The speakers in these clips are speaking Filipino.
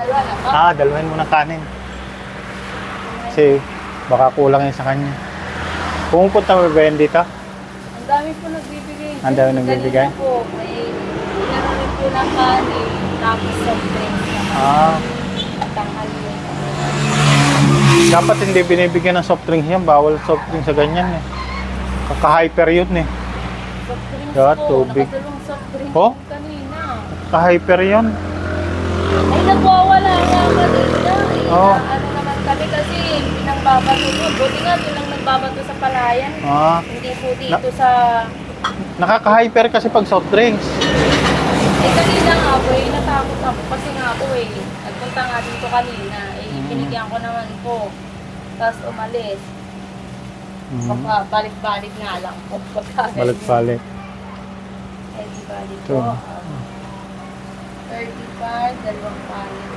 Dalawa na ba? Ah, dalawin mo ng kanin. Kasi baka kulang yun sa kanya. Pumupunta mo ba yan dito? Ang dami po nagbibigay. Ang dami nagbibigay? Kanina po, may po ng kanin, tapos soft drinks. Ah, tanghali dapat hindi binibigyan ng soft drinks yan. Bawal soft drinks sa ganyan eh. Kaka-hyper yun eh. Soft drinks Yeah, po, tubig. nakadalawang soft drinks Oh? po kanina. Kaka-hyper yun. Ay, nagwawala nga kanina. Eh, Oh. na- ano naman kami kasi, pinangbabato doon. Buti nga, doon lang nagbabato sa palayan. Ah, Hindi po dito sa... nakaka-hyper kasi pag soft drinks. Eh, kanina nga po, eh, natakot ako kasi nga po eh. Nagpunta nga dito kanina. Eh, Mm. binigyan ko naman po. Tapos umalis. Mhm. Baka balik-balik nga lang po. Pagka Balik-balik. Eh, di balik Ito. po. ah, 35, dalawang palit.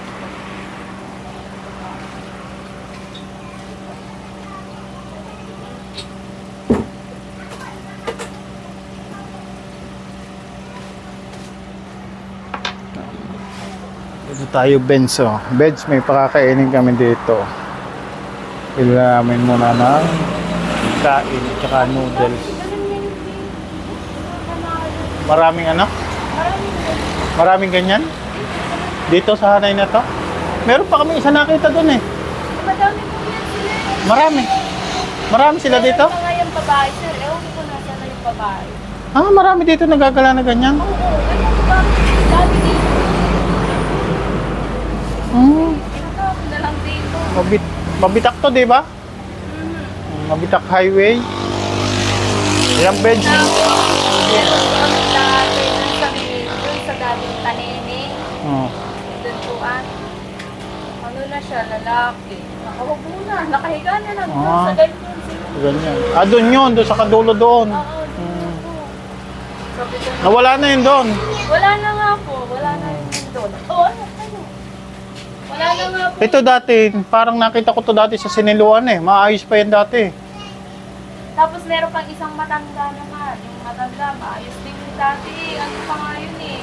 Dito tayo, Benz. Oh. Benz, may pakakainin kami dito. Ilamin muna ng kain tsaka noodles. Maraming ano? Maraming ganyan? Dito sa hanay na to? Meron pa kami isa nakita doon eh. Madami po yan sila. Marami. Marami sila dito? Meron nga yung babae, sir. Ewan ko na yung babae. Ah, marami dito nagagala na ganyan. Oo, ganyan ba? Dami dito. Hmm. Tinatawag na lang dito. Mabit mabitak to, di ba? Mhm. Mabitak highway. Ilang? Meron kami dati dun sa, dun sa dating tanene. Oh. Po ah. Ano na siya, lalaki. Nakawag muna, nakahiga na lang. Ah. Sa ganyan siguro. Ganyan. Ah, doon yun. Doon sa kadulo doon. Oo, dun po. Sabi ko, Nawala na yun doon. wala na nga po, wala na yun doon. Oo, ano, ano? Wala na nga po. Ito dati, parang nakita ko to dati sa siniluan eh. Maayos pa yan dati. Tapos meron pang isang matanda naman. Yung matanda, maayos din yung dati. Ano pa nga yun eh.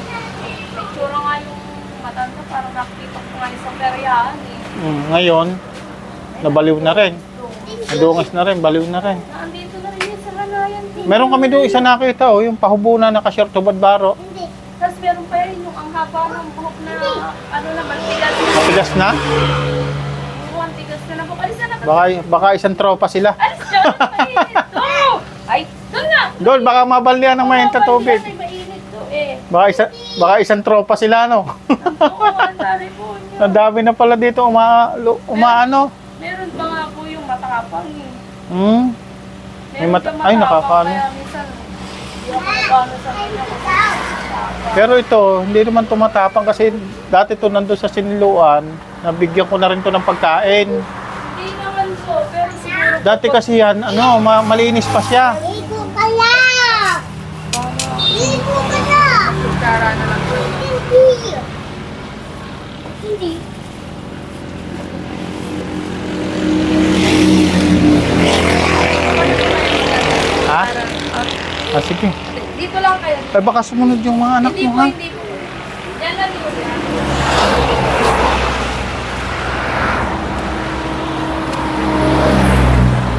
May tsura nga yung matanda. Parang nakita ko nga yung sa peryaan eh. Mm, ngayon, nabaliw na rin. Doon. Nadungas na rin, baliw na rin. Naandito na rin yun sa Kanayan TV. Meron kami doon isa nakita oh, yung pahubo na naka-shirt hubad baro. Tapos meron pa rin yung ang haba ng buhok na ano naman, tigas. Matigas na. Yung ang tigas na na po. Alis na na. Baka, baka isang tropa sila. Alis na. Mainit to. Ay, doon na. Doon, baka mabalyan ng mainit na tubig. Ay, mainit to eh. Baka, isa, baka isang tropa sila, no? Ang dami na pala dito uma, umaano. Meron pa nga po yung matapang eh. Hmm. Meron May mata- ay, nakakaano. Pero ito, hindi naman tumatapang kasi dati to nandun sa siniluan, nabigyan ko na rin to ng pagkain. Hindi naman po, pero siguro Dati kasi yan, ano, ma- malinis pa siya. Ligo ka na! Ligo ka na! kutsara na lang po. Hindi. Hindi. Ha? Parang, ah, Ah, sige. dito lang kayo. Ay, baka sumunod yung mga anak hindi mo, po, ha? hindi po. Yan lang yun.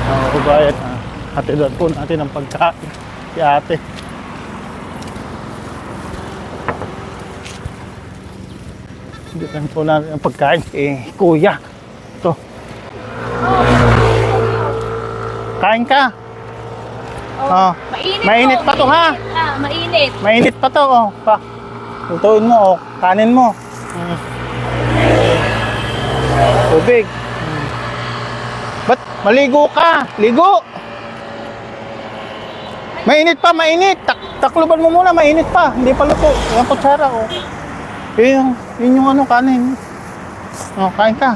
Mga kabayan, ah, hatidan po natin ang pagkain. Si ate. Hindi lang po natin ang pagkain. Eh, kuya. Ito. Kain ka. Oh, Mainit, mainit po, pa to, ha? mainit. Ah, mainit. Mainit pa to, oh. Pa. Lutuin mo, oh. Kanin mo. Mm. Tubig. Mm. Ba't maligo ka? Ligo! Mainit pa, mainit. Tak takluban mo muna, mainit pa. Hindi pa luto. Yung kutsara, oh. Yun yung, yun yung ano, kanin. Oh, kain ka.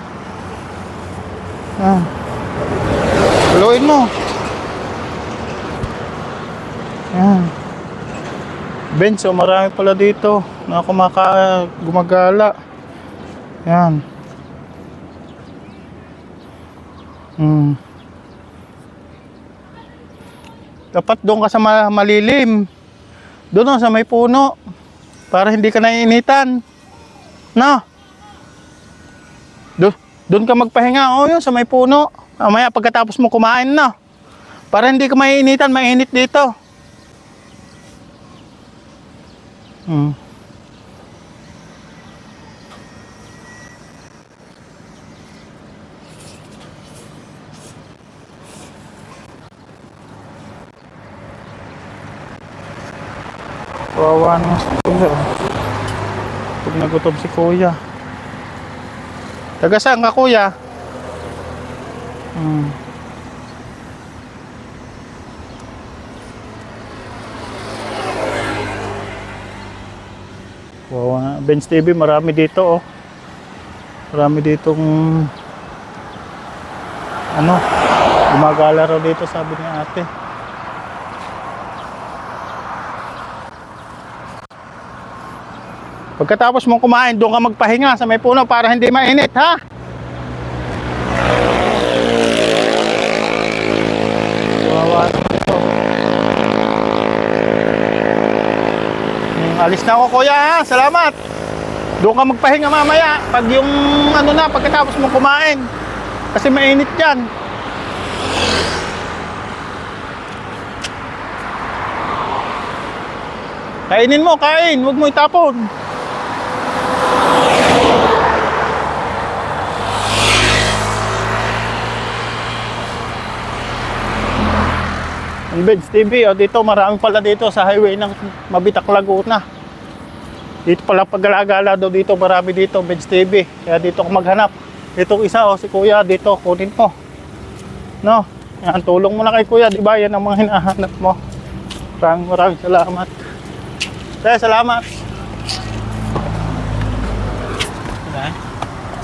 Ah. Haluin mo. Benzo, marami pala dito na kumaka gumagala. Yan. Hmm. Dapat doon ka sa ma- malilim. Doon oh, sa may puno. Para hindi ka naiinitan. No? Doon, doon ka magpahinga. O, yun, sa may puno. Mamaya pagkatapos mo kumain na. Para hindi ka maiinitan, mainit dito. Hmm. Kawawa naman si kuya. oh. Pag nagutom si kuya. Taga saan ka kuya? Hmm. Kawawa nga. Benz TV, marami dito oh. Marami ditong ano, gumagala raw dito sabi ni ate. Pagkatapos mong kumain, doon ka magpahinga sa may puno para hindi mainit, ha? Kawawa naman ito. Hmm, alis na ako, kuya, ha? Salamat. Doon ka magpahinga mamaya pag yung ano na, pagkatapos mong kumain. Kasi mainit yan. Kainin mo, kain. Huwag mo itapon. Ang Beds TV, oh, dito marami pala dito sa highway ng Mabitak, Laguna. Dito pala paggalagala daw dito, marami dito, Beds TV. Kaya dito ako maghanap. Itong isa, oh, si Kuya, dito, kunin mo. No? Yan, tulong mo na kay Kuya, di ba? Yan ang mga hinahanap mo. Maraming maraming salamat. Kaya salamat.